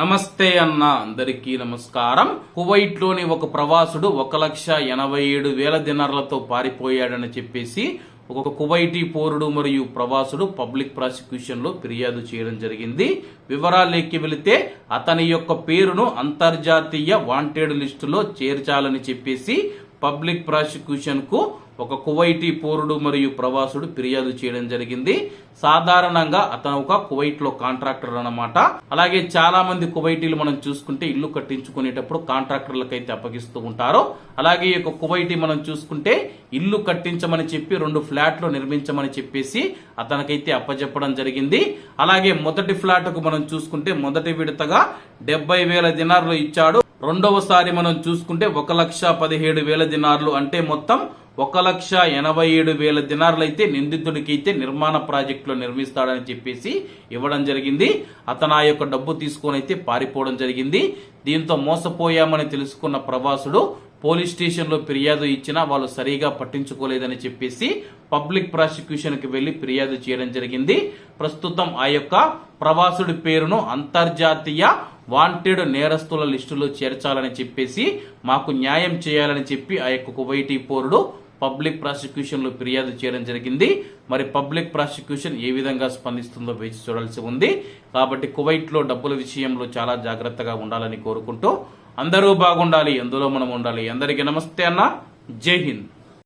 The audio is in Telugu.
నమస్తే అన్న అందరికీ నమస్కారం. కువైట్లోని ఒక ప్రవాసుడు ఒక లక్ష ఎనభై ఏడు వేల దినార్లతో పారిపోయాడని చెప్పేసి ఒక కువైటీ పౌరుడు మరియు ప్రవాసుడు పబ్లిక్ ప్రాసిక్యూషన్లో ఫిర్యాదు చేయడం జరిగింది. వివరాలేకి వెళితే అతని యొక్క పేరును అంతర్జాతీయ వాంటెడ్ లిస్టులో చేర్చాలని చెప్పేసి పబ్లిక్ ప్రాసిక్యూషన్కు ఒక కువైటీ పౌరుడు మరియు ప్రవాసుడు ఫిర్యాదు చేయడం జరిగింది. సాధారణంగా అతను ఒక కువైట్లో కాంట్రాక్టర్ అన్నమాట. అలాగే చాలా మంది కువైటీలు మనం చూసుకుంటే ఇల్లు కట్టించుకునేటప్పుడు కాంట్రాక్టర్లకు అయితే అప్పగిస్తూ ఉంటారు. అలాగే ఈ యొక్క కువైటీ మనం చూసుకుంటే ఇల్లు కట్టించమని చెప్పి రెండు ఫ్లాట్లు నిర్మించమని చెప్పేసి అతనికైతే అప్పచెప్పడం జరిగింది. అలాగే మొదటి ఫ్లాట్కు మనం చూసుకుంటే మొదటి విడతగా డెబ్బై వేల దినార్లు ఇచ్చాడు. రెండవసారి మనం చూసుకుంటే ఒక లక్ష పదిహేడు వేల దినార్లు అంటే మొత్తం ఒక లక్ష ఎనభై ఏడు వేల దినార్లు అయితే నిందితుడికి అయితే నిర్మాణ ప్రాజెక్టులో నిర్మిస్తాడని చెప్పేసి ఇవ్వడం జరిగింది. అతను ఆ యొక్క డబ్బు తీసుకొని అయితే పారిపోవడం జరిగింది. దీంతో మోసపోయామని తెలుసుకున్న ప్రవాసుడు పోలీస్ స్టేషన్లో ఫిర్యాదు ఇచ్చినా వాళ్ళు సరిగా పట్టించుకోలేదని చెప్పేసి పబ్లిక్ ప్రాసిక్యూషన్కి వెళ్ళి ఫిర్యాదు చేయడం జరిగింది. ప్రస్తుతం ఆ యొక్క ప్రవాసుడి పేరును అంతర్జాతీయ వాంటెడ్ నేరస్తుల లిస్టులో చేర్చాలని చెప్పేసి మాకు న్యాయం చేయాలని చెప్పి ఆ యొక్క కువైటీ పౌరుడు పబ్లిక్ ప్రాసిక్యూషన్లో ఫిర్యాదు చేయడం జరిగింది. మరి పబ్లిక్ ప్రాసిక్యూషన్ ఏ విధంగా స్పందిస్తుందో వేచి చూడాల్సి ఉంది. కాబట్టి కువైట్లో డబ్బుల విషయంలో చాలా జాగ్రత్తగా ఉండాలని కోరుకుంటూ అందరూ బాగుండాలి అందులో మనం ఉండాలి. అందరికీ నమస్తే అన్న. జై హింద్.